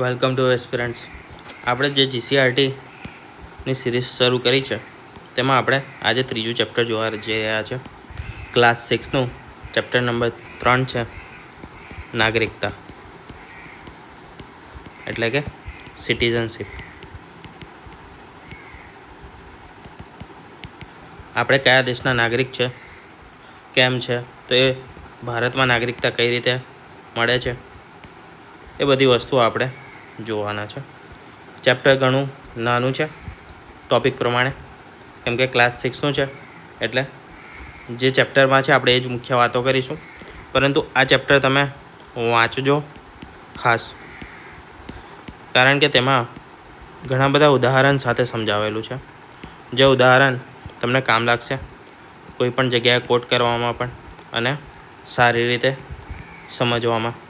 Welcome to aspirants આપણે જે જીસીઆરટીની series શરૂ કરી છે, તેમાં આપણે આજે ત્રીજું ચેપ્ટર જોવા જઈ રહ્યા છે. ક્લાસ સિક્સનું ચેપ્ટર નંબર ત્રણ છે, નાગરિકતા. એટલે કે સિટીઝનશીપ આપણે કયા દેશના નાગરિક છે, કેમ છે, તો એ ભારતમાં નાગરિકતા કઈ રીતે મળે છે, એ બધી વસ્તુઓ આપણે જોવાના છે. ચેપ્ટર ઘણું નાનું છે. ટોપિક પ્રમાણે. કેમ કે ક્લાસ સિક્સનું છે. એટલે જે ચેપ્ટરમાં છે આપણે એ જ મુખ્ય વાતો કરીશું. પરંતુ આ ચેપ્ટર તમે વાંચજો ખાસ. કારણ કે તેમાં ઘણા બધા ઉદાહરણ સાથે સમજાવેલું છે. જે ઉદાહરણ તમને કામ લાગશે. કોઈ પણ જગ્યાએ કોટ કરવામાં પણ અને સારી રીતે સમજવામાં.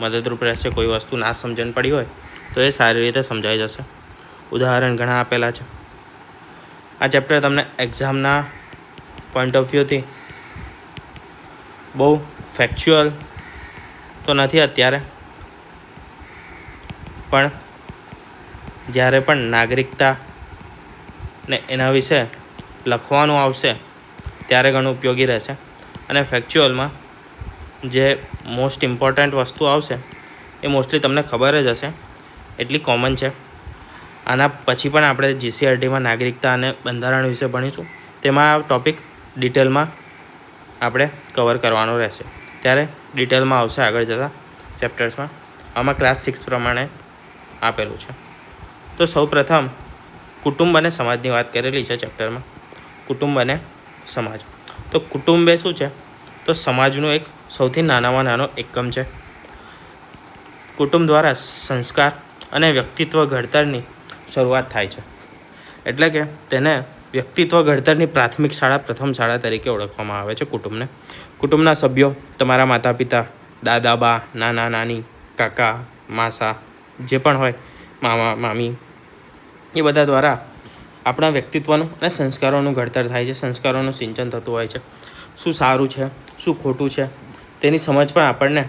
મદદરૂપ રહેશે, કોઈ વસ્તુ ના સમજણ પડી હોય, તો એ સારી રીતે સમજાઈ જશે. ઉદાહરણ ઘણા આપેલા છે. આ ચેપ્ટર તમને એક્ઝામના પોઈન્ટ ઓફ વ્યૂથી બહુ ફેક્ચ્યુઅલ તો નથી અત્યારે, પણ જ્યારે પણ નાગરિકતા ને એના વિશે લખવાનું આવશે, ત્યારે ઘણું ઉપયોગી રહેશે. અને ફેક્ચ્યુઅલમાં જે મોસ્ટ ઇમ્પોર્ટન્ટ વસ્તુ આવશે, એ મોસ્ટલી તમને ખબર જ હશે. એટલી કોમન છે. આના પછી પણ આપણે જીસીઆરટીમાં નાગરિકતા અને બંધારણ વિશે ભણીશું. તેમાં આ ટોપિક ડિટેલમાં આપણે કવર કરવાનો રહેશે. ત્યારે ડિટેલમાં આવશે આગળ જતાં ચેપ્ટર્સમાં આમાં ક્લાસ સિક્સ પ્રમાણે આપેલું છે. તો સૌ પ્રથમ કુટુંબ અને સમાજની વાત કરેલી છે ચેપ્ટરમાં કુટુંબ અને સમાજ. તો કુટુંબ એ શું છે? તો સમાજનો એક સૌથી નાનામાં નાનો એકમ છે. કુટુંબ દ્વારા સંસ્કાર અને વ્યક્તિત્વ ઘડતરની શરૂઆત થાય છે. એટલે કે તેને વ્યક્તિત્વ ઘડતરની પ્રાથમિક શાળા પ્રથમ શાળા તરીકે ઓળખવામાં આવે છે કુટુંબને. કુટુંબના સભ્યો તમારા માતા પિતા દાદા બા નાના, નાની, કાકા, માસા જે પણ હોય, મામા, મામી એ બધા દ્વારા આપણા વ્યક્તિત્વનું અને સંસ્કારોનું ઘડતર થાય છે. સંસ્કારોનું સિંચન થતું હોય છે. શું સારું છે, શું ખોટું છે, તેની સમજ પણ આપણને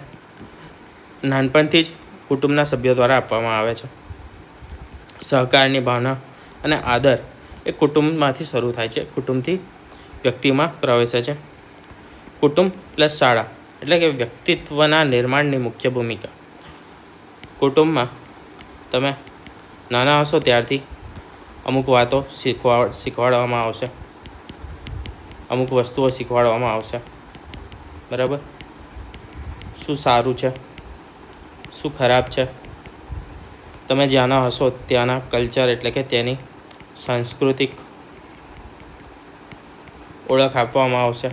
નાનપણથી જ કુટુંબના સભ્યો દ્વારા આપવામાં આવે છે. સહકારની ભાવના અને આદર એ કુટુંબમાંથી શરૂ થાય છે, કુટુંબથી વ્યક્તિમાં પ્રવેશે છે. કુટુંબ પ્લસ શાળા એટલે કે વ્યક્તિત્વના નિર્માણની મુખ્ય ભૂમિકા. કુટુંબમાં તમે નાના હશો ત્યારથી અમુક વાતો શીખવા, શીખવાડવામાં આવશે. અમુક વસ્તુઓ શીખવાડવામાં આવશે. બરાબર? શું સારું છે? શું ખરાબ છે? તમે જ્યાંના હશો ત્યાંના કલ્ચર એટલે કે તેની સાંસ્કૃતિક ઓળખ આપવામાં આવશે.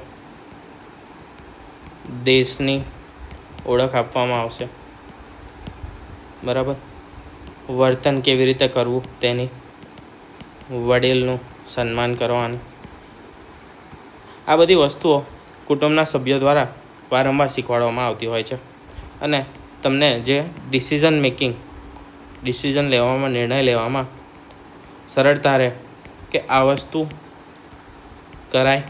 દેશની ઓળખ આપવામાં આવશે. બરાબર? વર્તન કેવી રીતે કરવું તેની વડીલનું સન્માન કરવાની. આ બધી વસ્તુઓ કુટુંબના સભ્યો દ્વારા વારંવાર શીખવાડવામાં આવતી હોય છે. અને તમને જે ડિસિઝન મેકિંગ ડિસિઝન લેવામાં, નિર્ણય લેવામાં સરળતા રહે કે આ વસ્તુ કરાય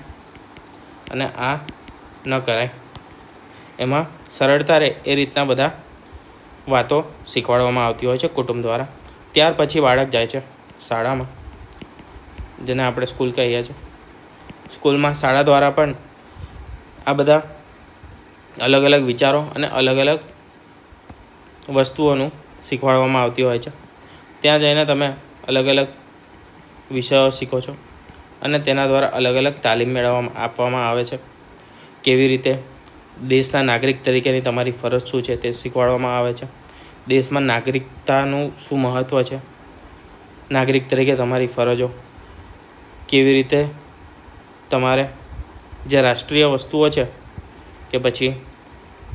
અને આ ન કરાય, એમાં સરળતા રહે એ રીતના બધા વાતો શીખવાડવામાં આવતી હોય છે કુટુંબ દ્વારા. ત્યાર પછી બાળક જાય છે શાળામાં, જેને આપણે સ્કૂલ કહીએ છીએ. સ્કૂલમાં, શાળા દ્વારા પણ આ બધા અલગ અલગ વિચારો અને અલગ અલગ વસ્તુઓનું શીખવાડવામાં આવતી હોય છે. ત્યાં જઈને તમે અલગ અલગ વિષયો શીખો છો અને તેના દ્વારા અલગ અલગ તાલીમ મેળવવામાં, આપવામાં આવે છે. કેવી રીતે દેશના નાગરિક તરીકેની તમારી ફરજ શું છે તે શીખવાડવામાં આવે છે. દેશમાં નાગરિકતાનું શું મહત્ત્વ છે? નાગરિક તરીકે તમારી ફરજો કેવી રીતે તમારે જે રાષ્ટ્રીય વસ્તુઓ છે કે પછી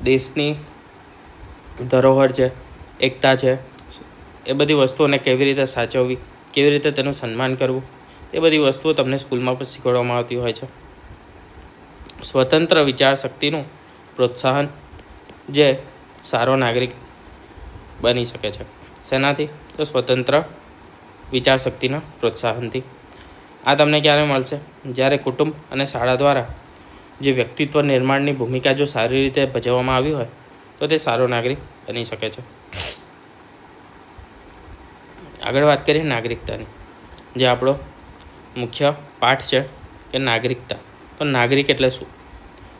દેશની ધરોહર છે, એકતા છે, એ બધી વસ્તુઓને કેવી રીતે સાચવવી, કેવી રીતે તેનું સન્માન કરવું, એ બધી વસ્તુઓ તમને સ્કૂલમાં પણ શીખવાડવામાં આવતી હોય છે. સ્વતંત્ર વિચાર શક્તિનું પ્રોત્સાહન જે સારો નાગરિક બની શકે છે. શેનાથી તો સ્વતંત્ર વિચાર શક્તિના પ્રોત્સાહનથી આ તમને ક્યારે મળશે? જ્યારે કુટુંબ અને શાળા દ્વારા જે વ્યક્તિત્વ નિર્માણની ભૂમિકા જો સારી રીતે ભજવવામાં આવી હોય, તો તે સારો નાગરિક બની શકે છે. આગળ વાત કરીએ નાગરિકતાની. જે આપણો મુખ્ય પાઠ છે કે નાગરિકતા. તો નાગરિક એટલે શું?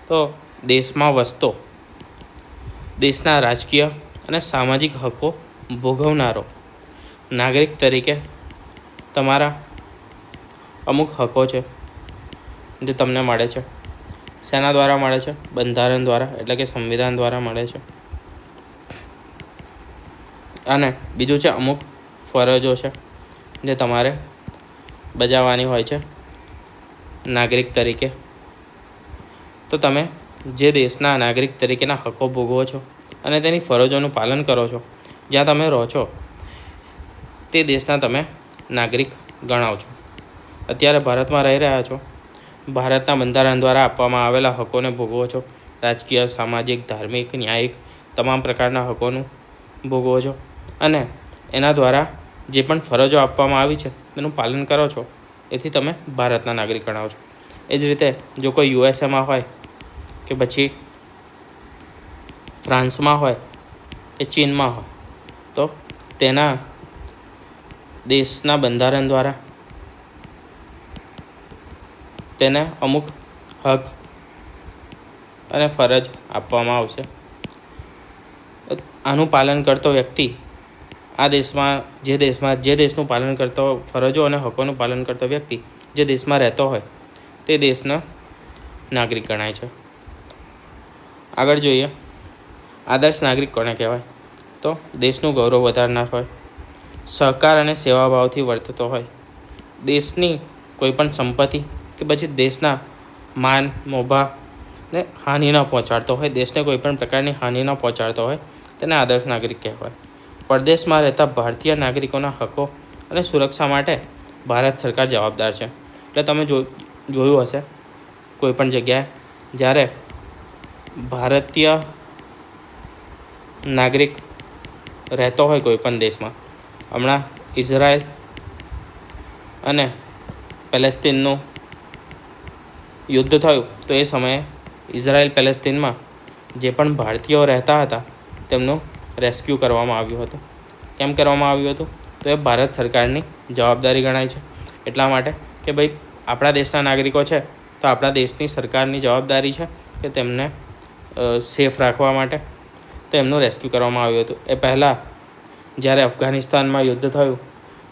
તો દેશમાં વસતો, દેશના રાજકીય અને સામાજિક હકો ભોગવનારો નાગરિક તરીકે તમારા અમુક હકો છે જે તમને મળે છે. શેના દ્વારા મળે છે, બંધારણ દ્વારા, એટલે કે સંવિધાન દ્વારા મળે છે. અને બીજું છે અમુક ફરજો છે જે તમારે બજાવવાની હોય છે નાગરિક તરીકે. તો તમે જે દેશના નાગરિક તરીકેના હકો ભોગવો છો અને તેની ફરજોનું પાલન કરો છો, જ્યાં તમે રહો છો, તે દેશના તમે નાગરિક ગણાવ છો. અત્યારે ભારતમાં રહી રહ્યા છો. ભારતના બંધારણ દ્વારા આપવામાં આવેલા હકોને ભોગવો છો. રાજકીય, સામાજિક, ધાર્મિક, ન્યાયિક તમામ પ્રકારના હકોનું ભોગવો છો. અને એના દ્વારા જે પણ ફરજો આપવામાં આવી છે, તેનું પાલન કરો છો. એથી તમે ભારતના નાગરિક ગણાવો છો. એ જ રીતે જો કોઈ યુએસએમાં હોય કે પછી ફ્રાન્સમાં હોય કે ચીનમાં હોય, તો તેના દેશના બંધારણ દ્વારા તેને અમુક હક અને ફરજ આપવામાં આવશે. આનું પાલન કરતો વ્યક્તિ આ દેશમાં, જે દેશમાં, જે દેશનું પાલન કરતો ફરજો અને હકોનું પાલન કરતો વ્યક્તિ જે દેશમાં રહેતો હોય, તે દેશના નાગરિક ગણાય છે. આગળ જોઈએ, આદર્શ નાગરિક કોને કહેવાય? તો દેશનું ગૌરવ વધારનાર હોય, સહકાર અને સેવાભાવથી વર્તતો હોય, દેશની કોઈપણ સંપત્તિ કે પછી દેશના માન, મોભા ને હાનિ ન પહોંચાડતો હોય, દેશને કોઈપણ પ્રકારની હાનિ ન પહોંચાડતો હોય, તેને આદર્શ નાગરિક કહેવાય. પરદેશમાં રહેતા ભારતીય નાગરિકોના હકો અને સુરક્ષા માટે ભારત સરકાર જવાબદાર છે. એટલે તમે જો, જોયું હશે કોઈપણ જગ્યાએ, જ્યારે ભારતીય નાગરિક રહેતો હોય કોઈપણ દેશમાં, હમણાં ઇઝરાયલ અને પેલેસ્તીનનું યુદ્ધ થયું, તો એ સમયે ઇઝરાયલ પેલેસ્તીનમાં જે પણ ભારતીયો રહેતા હતા, તેમનું રેસ્ક્યુ કરવામાં આવ્યું હતું. કેમ કરવામાં આવ્યું હતું? તો એ ભારત સરકારની જવાબદારી ગણાય છે. એટલા માટે કે ભાઈ, આપણા દેશના નાગરિકો છે, તો આપણા દેશની સરકારની જવાબદારી છે કે તેમને સેફ રાખવા માટે તો એમનું રેસ્ક્યુ કરવામાં આવ્યું હતું. એ પહેલાં જ્યારે અફઘાનિસ્તાનમાં યુદ્ધ થયું,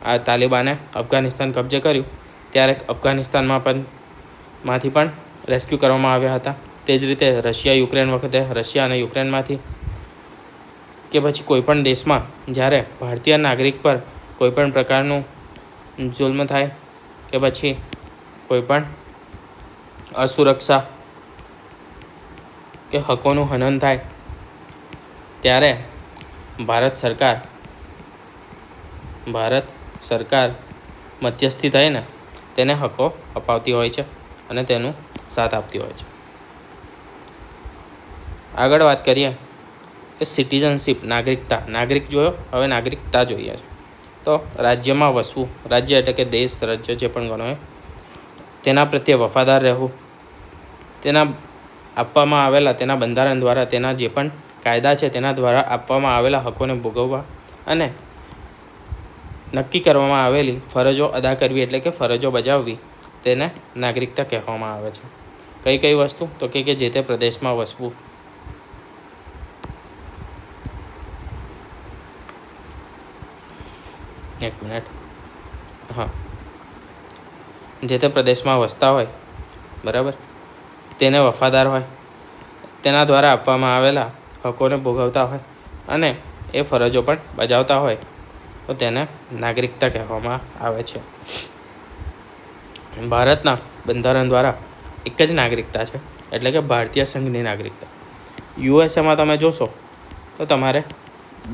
આ તાલિબાને અફઘાનિસ્તાન કબજે કર્યું, ત્યારે અફઘાનિસ્તાનમાં પણ માંથી પણ રેસ્ક્યુ કરવામાં આવ્યા હતા. તે જ રીતે રશિયા, યુક્રેન વખતે રશિયા અને યુક્રેનમાંથી કે પછી કોઈપણ દેશમાં જ્યારે ભારતીય નાગરિક પર કોઈપણ પ્રકારનું જુલ્મ થાય કે પછી કોઈપણ અસુરક્ષા કે હકોનું હનન થાય, ત્યારે ભારત સરકાર ભારત સરકાર મધ્યસ્થી થઈને તેને હકો અપાવતી હોય છે. અને તેનું સાથ આપતી હોય છે. આગળ વાત કરીએ કે સિટીઝનશીપ નાગરિકતા. નાગરિક જોયો? હવે નાગરિકતા જોઈએ છે. તો રાજ્યમાં વસવું, રાજ્ય એટલે કે દેશ, રાજ્ય જે પણ ગણો તેના પ્રત્યે વફાદાર રહેવું, તેના આપવામાં આવેલા, તેના બંધારણ દ્વારા તેના જે પણ કાયદા છે તેના દ્વારા આપવામાં આવેલા હકોને ભોગવવા અને નક્કી કરવામાં આવેલી ફરજો અદા કરવી એટલે કે ફરજો બજાવવી. તેને નાગરિકતા કહેવામાં આવે છે. કઈ કઈ વસ્તુ? તો કે કે જે તે પ્રદેશમાં વસવું. એક મિનિટ. હા. જે તે પ્રદેશમાં વસતા હોય, બરાબર? તેને વફાદાર હોય. તેના દ્વારા આપવામાં આવેલા હકોને ભોગવતા હોય અને એ ફરજો પણ બજાવતા હોય. તો તેને નાગરિકતા કહેવામાં આવે છે. ભારતના બંધારણ દ્વારા એક જ નાગરિકતા છે, એટલે કે ભારતીય સંઘની નાગરિકતા. યુએસએમાં તમે જોશો, તો તમારે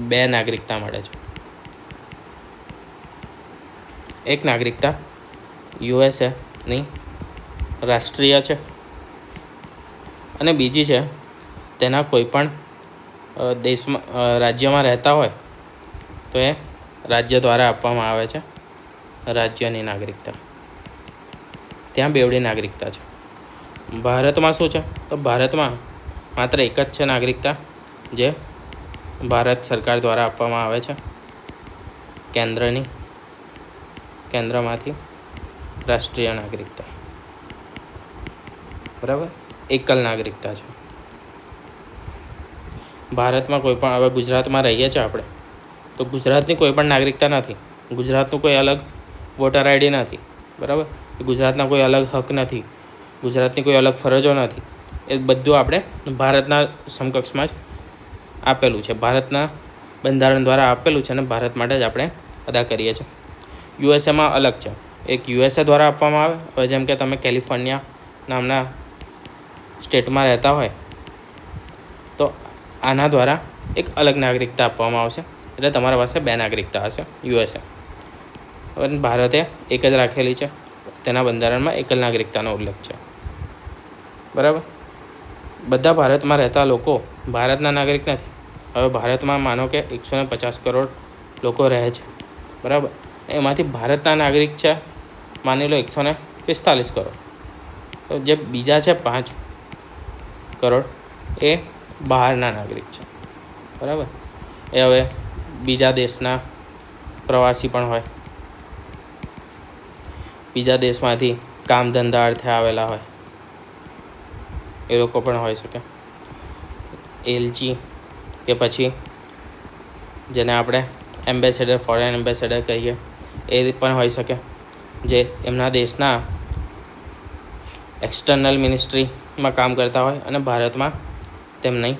બે નાગરિકતા મળે છે. એક નાગરિકતા યુએસએની રાષ્ટ્રીય છે, અને બીજી છે, તેના કોઈપણ દેશમાં રાજ્યમાં રહેતા હોય, તો એ રાજ્ય દ્વારા આપવામાં આવે છે, રાજ્યની નાગરિકતા. ત્યાં બેવડી નાગરિકતા છે. ભારતમાં શું છે? તો ભારતમાં માત્ર એક જ છે નાગરિકતા, જે ભારત સરકાર દ્વારા આપવામાં આવે છે. કેન્દ્રની, કેન્દ્રમાંથી રાષ્ટ્રીય નાગરિકતા. બરાબર? એકલ નાગરિકતા છે. ભારતમાં કોઈ પણ, હવે ગુજરાતમાં રહીએ છીએ આપણે, તો ગુજરાતની કોઈ પણ નાગરિકતા નથી. ગુજરાતનું કોઈ અલગ વોટર આઈડી નથી. બરાબર? ગુજરાતના કોઈ અલગ હક નથી, ગુજરાતની કોઈ અલગ ફરજો નથી. એ બધું આપણે ભારતના સમકક્ષમાં જ આપેલું છે. ભારતના બંધારણ દ્વારા આપેલું છે અને ભારત માટે જ આપણે અદા કરીએ છીએ. યુએસએમાં અલગ છે. એક યુએસએ દ્વારા આપવામાં આવે, હવે જેમ કે તમે કેલિફોર્નિયા નામના સ્ટેટમાં રહેતા હોય, તો આના દ્વારા એક અલગ નાગરિકતા આપવામાં આવશે. એટલે તમારા પાસે બે નાગરિકતા હશે, યુએસએ. ભારતે એક જ રાખેલી છે. તેના બંધારણમાં એકલ નાગરિકતાનો ઉલ્લેખ છે. બરાબર? બધા ભારતમાં રહેતા લોકો ભારતના નાગરિક નથી. હવે ભારતમાં માનો કે એકસો ને પચાસ કરોડ લોકો રહે છે. બરાબર? એમાંથી ભારતના નાગરિક છે, માની લો એકસો ને પિસ્તાલીસ કરોડ. તો જે બીજા છે પાંચ કરોડ, એ બહારના નાગરિક છે. બરાબર? એ હવે બીજા દેશના પ્રવાસી પણ હોય. બીજા દેશમાંથી કામ ધંધા અર્થે આવેલા હોય. એ લોકો પણ હોઈ શકે. એલજી કે પછી જેને આપણે એમ્બેસેડર, ફોરેન એમ્બેસેડર કહીએ, એ પણ હોઈ શકે. જે એમના દેશના એક્સટર્નલ મિનિસ્ટ્રીમાં કામ કરતા હોય અને ભારતમાં તેમની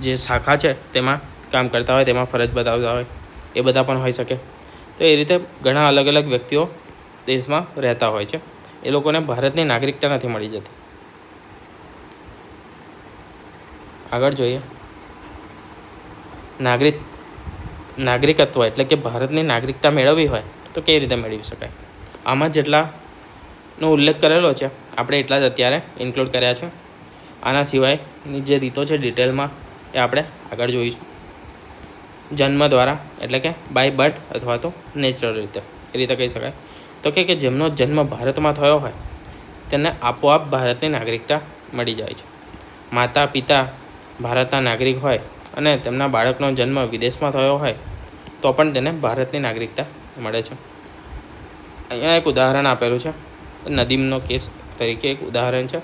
જે શાખા છે તેમાં કામ કરતા હોય, તેમાં ફરજ બતાવતા હોય, એ બધા પણ હોઈ શકે. તો એ રીતે ઘણા અલગ અલગ વ્યક્તિઓ દેશમાં રહેતા હોય છે. એ લોકોને ભારતની નાગરિકતા નથી મળી જતી. આગળ જોઈએ. નાગરિક, નાગરિકત્વ એટલે કે ભારતની નાગરિકતા મેળવવી હોય તો કઈ રીતે મેળવી શકાય? આમાં જેટલાનો ઉલ્લેખ કરેલો છે, આપણે એટલા જ અત્યારે ઇન્ક્લુડ કર્યા છે. આના સિવાયની જે રીતો છે ડિટેલમાં એ આપણે આગળ જોઈશું. જન્મ દ્વારા એટલે કે બાય બર્થ અથવા તો નેચરલ રીતે. એ રીતે કહી શકાય. તો કે કે જેમનો જન્મ ભારતમાં થયો હોય, તેને આપોઆપ ભારતની નાગરિકતા મળી જાય છે. માતા, પિતા ભારતના નાગરિક હોય અને તેમના બાળકનો જન્મ વિદેશમાં થયો હોય, તો પણ તેને ભારતની નાગરિકતા મળે છે. અહીંયા એક ઉદાહરણ આપેલું છે. નદીમનો કેસ તરીકે એક ઉદાહરણ છે,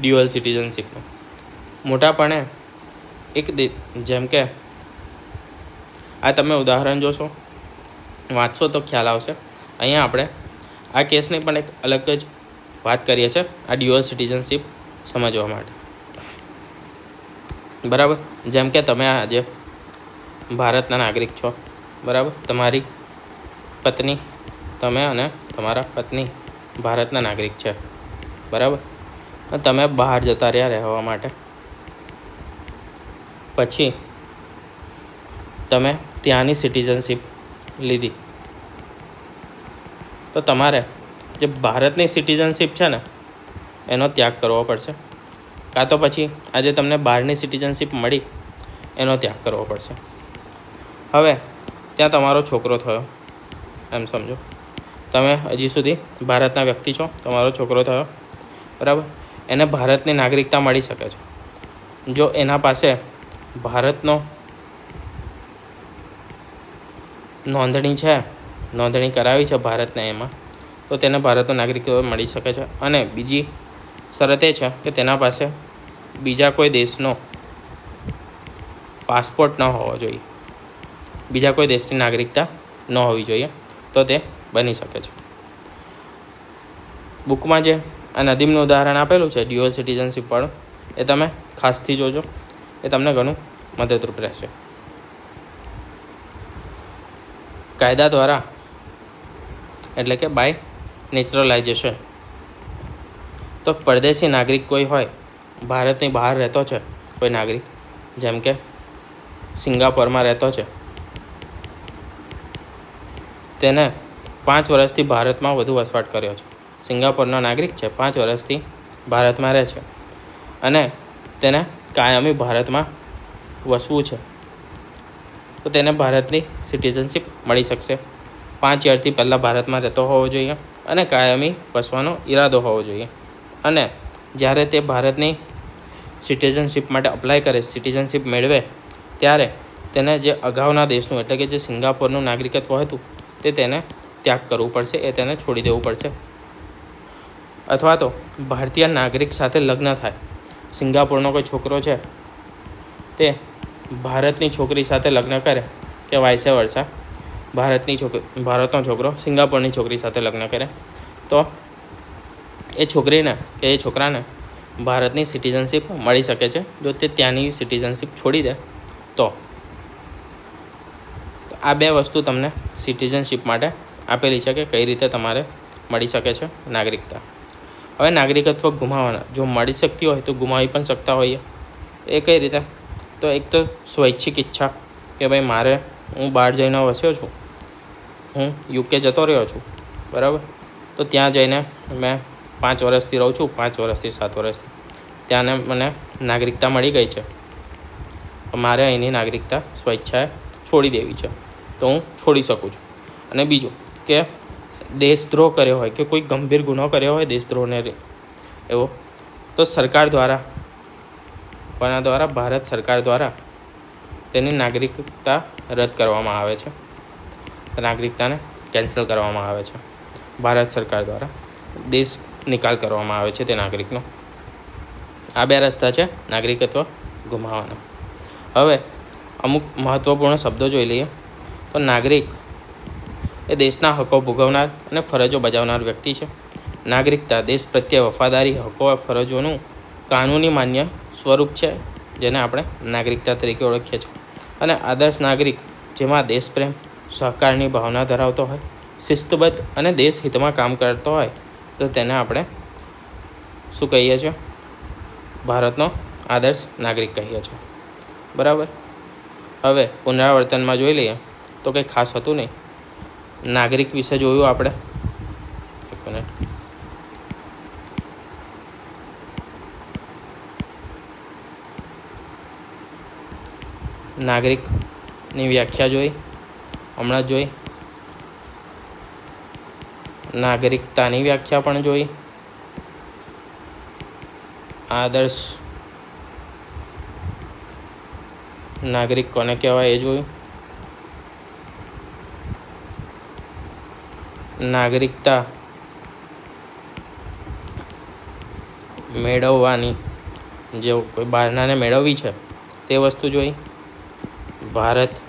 ડ્યુઅલ સિટીઝનશીપનું. મોટાપણે એક જેમ કે, આ તમે ઉદાહરણ જોશો, વાંચશો તો ખ્યાલ આવશે. અહીંયા આપણે આ કેસની પણ એક અલગ જ વાત કરીએ છીએ, આ ડ્યુઅલ સિટીઝનશીપ સમજવા માટે. બરાબર? જેમ કે તમે આજે ભારતના નાગરિક છો, બરાબર? તમારી પત્ની, તમે અને તમારા પત્ની ભારતના નાગરિક છે, બરાબર? તમે બહાર જતા રહ્યા રહેવા માટે. પછી તમે ત્યાંની સિટીઝનશીપ લીધી. તો તમારે જે ભારતની સિટીઝનશીપ છે ને, એનો ત્યાગ કરવો પડશે. કાં તો પછી આજે તમને બહારની સિટીઝનશીપ મળી, એનો ત્યાગ કરવો પડશે. હવે, ત્યાં તમારો છોકરો થયો, એમ સમજો. તમે હજી સુધી ભારતના વ્યક્તિ છો, તમારો છોકરો થયો, બરાબર? એને ભારતની નાગરિકતા મળી શકે છે. જો એના પાસે ભારતનો નોંધણી છે નોંધણી કરાવી છે ભારતને એમાં. તો તેને ભારતનું નાગરિકત્વ મળી શકે છે. અને બીજી શરત એ છે કે તેના પાસે બીજા કોઈ દેશનો પાસપોર્ટ ન હોવો જોઈએ. બીજા કોઈ દેશની નાગરિકતા ન હોવી જોઈએ તો તે બની શકે છે. બુકમાં જે આ નદીમનું ઉદાહરણ આપેલું છે ડ્યુઅલ સિટીઝનશીપવાળું એ તમે ખાસથી જોજો. એ તમને ઘણું મદદરૂપ રહેશે. કાયદા દ્વારા એટલે કે બાય નેચરલાઇઝેશન તો પરદેશી નાગરિક કોઈ હોય, ભારતની બહાર રહેતો છે કોઈ નાગરિક, જેમ કે સિંગાપોરમાં રહેતો છે, તેને પાંચ વર્ષથી ભારતમાં વધુ વસવાટ કર્યો છે. સિંગાપોરનો નાગરિક છે, પાંચ વર્ષથી ભારતમાં રહે છે અને તેને કાયમી ભારતમાં વસવું છે. તો તેને ભારતની સિટીઝનશીપ મળી શકશે. પાંચ યરથી પહેલાં ભારતમાં રહેતો હોવો જોઈએ અને કાયમી વસવાનો ઈરાદો હોવો જોઈએ. અને જ્યારે તે ભારતની સિટીઝનશીપ માટે અપ્લાય કરે સિટીઝનશીપ મેળવે, ત્યારે તેને જે અગાઉના દેશનું એટલે કે જે સિંગાપોરનું નાગરિકત્વ હતું, તે તેને ત્યાગ કરવું પડશે, એ તેને છોડી દેવું પડશે. અથવા તો ભારતીય નાગરિક સાથે લગ્ન થાય. સિંગાપુરનો કોઈ છોકરો છે, તે ભારતની છોકરી સાથે લગ્ન કરે કે વાયસે વર્ષા ભારતની છોકરી, ભારતનો છોકરો, સિંગાપુરની છોકરી સાથે લગ્ન કરે. તો એ છોકરીને કે એ છોકરાને ભારતની સિટીઝનશીપ મળી શકે છે. જો તે ત્યાંની સિટીઝનશીપ છોડી દે, તો આ બે વસ્તુ તમને સિટીઝનશીપ માટે આપેલી છે કે કઈ રીતે તમારે મળી શકે છે નાગરિકતા. હવે નાગરિકત્વ ગુમાવવાના, જો મળી શકતી હોય તો ગુમાવી પણ શકતા હોઈએ. એ કઈ રીતે? તો એક તો સ્વૈચ્છિક ઈચ્છા કે ભાઈ મારે હું બહાર જઈને વસ્યો છું હું યુકે જતો રહ્યો છું, બરાબર? તો ત્યાં જઈને મેં પાંચ વર્ષથી રહું છું, પાંચ વર્ષથી સાત વર્ષથી. ત્યાંને મને નાગરિકતા મળી ગઈ છે. મારે અહીંની નાગરિકતા સ્વેચ્છાએ છોડી દેવી છે. તો હું છોડી શકું છું. અને બીજું કે દેશદ્રોહ કર્યો હોય કે કોઈ ગંભીર ગુનો કર્યો હોય દેશદ્રોહને એવો, તો સરકાર દ્વારા, કોના દ્વારા? ભારત સરકાર દ્વારા તેની નાગરિકતા રદ કરવામાં આવે છે. નાગરિકતાને કેન્સલ કરવામાં આવે છે. ભારત સરકાર દ્વારા દેશ નિકાલ કરવામાં આવે છે તે નાગરિકનો. આ બે રસ્તા છે નાગરિકત્વ ગુમાવવાના. હવે અમુક મહત્ત્વપૂર્ણ શબ્દો જોઈ લઈએ. તો નાગરિક એ દેશના હકો ભોગવનાર અને ફરજો બજાવનાર વ્યક્તિ છે. નાગરિકતા દેશ પ્રત્યે વફાદારી, હકો ફરજોનું કાનૂની માન્ય સ્વરૂપ છે જેને આપણે નાગરિકતા તરીકે ઓળખીએ છીએ. અને આદર્શ નાગરિક જેમાં દેશપ્રેમ સહકારની ભાવના ધરાવતો હોય, શિસ્તબદ્ધ અને દેશ હિતમાં કામ કરતો હોય, તો તેને આપણે શું કહીએ છીએ? ભારતનો આદર્શ નાગરિક કહીએ છીએ. બરાબર? હવે પુનરાવર્તનમાં જોઈ લઈએ, તો કંઈ ખાસ હતું નહીં. નાગરિક વિશે જોયું આપણે? એક મિનિટ. નાગરિકની વ્યાખ્યા જોઈ. હમણાં જોઈ. નાગરિકતાની વ્યાખ્યા પણ જોઈ. આદર્શ નાગરિક કોને કહેવાય એ જોયું. નાગરિકતા મેળવવાની જે કોઈ બહારનાને મેળવવી છે તે વસ્તુ જોઈ. ભારત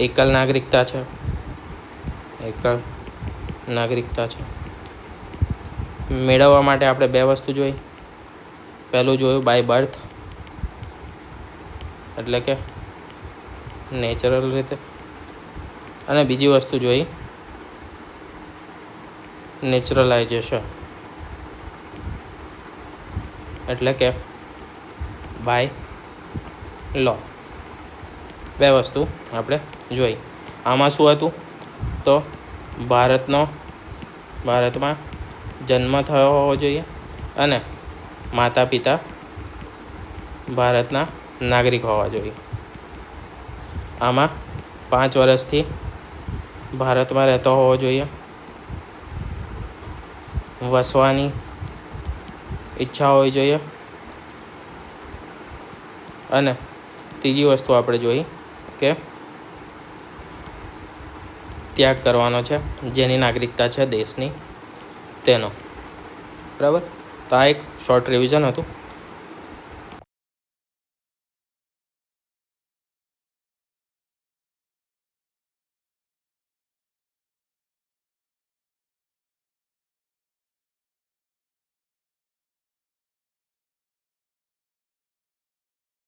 એકલ નાગરિકતા છે. એકલ નાગરિકતા છે. મેળવવા માટે આપણે બે વસ્તુ જોઈ. પહેલું જોયું બાય બર્થ એટલે કે નેચરલ રીતે. અને બીજી વસ્તુ જોઈ. નેચરલાઇઝેશન એટલે કે બાય લો બે વસ્તુ આપણે જોઈ. આમાં શું હતું? તો ભારતનો, ભારતમાં જન્મ થયો હોવો જોઈએ અને માતા પિતા ભારતના નાગરિક હોવા જોઈએ. આમાં પાંચ વર્ષથી ભારતમાં રહેતો હોવો જોઈએ. વસવાની ઈચ્છા હોવી જોઈએ. અને ત્રીજી વસ્તુ આપણે જોઈ કે ત્યાગ કરવાનો છે, જેની નાગરિકતા છે દેશની. તેનો. બરાબર? તો આ એક શોર્ટ રિવિઝન હતું.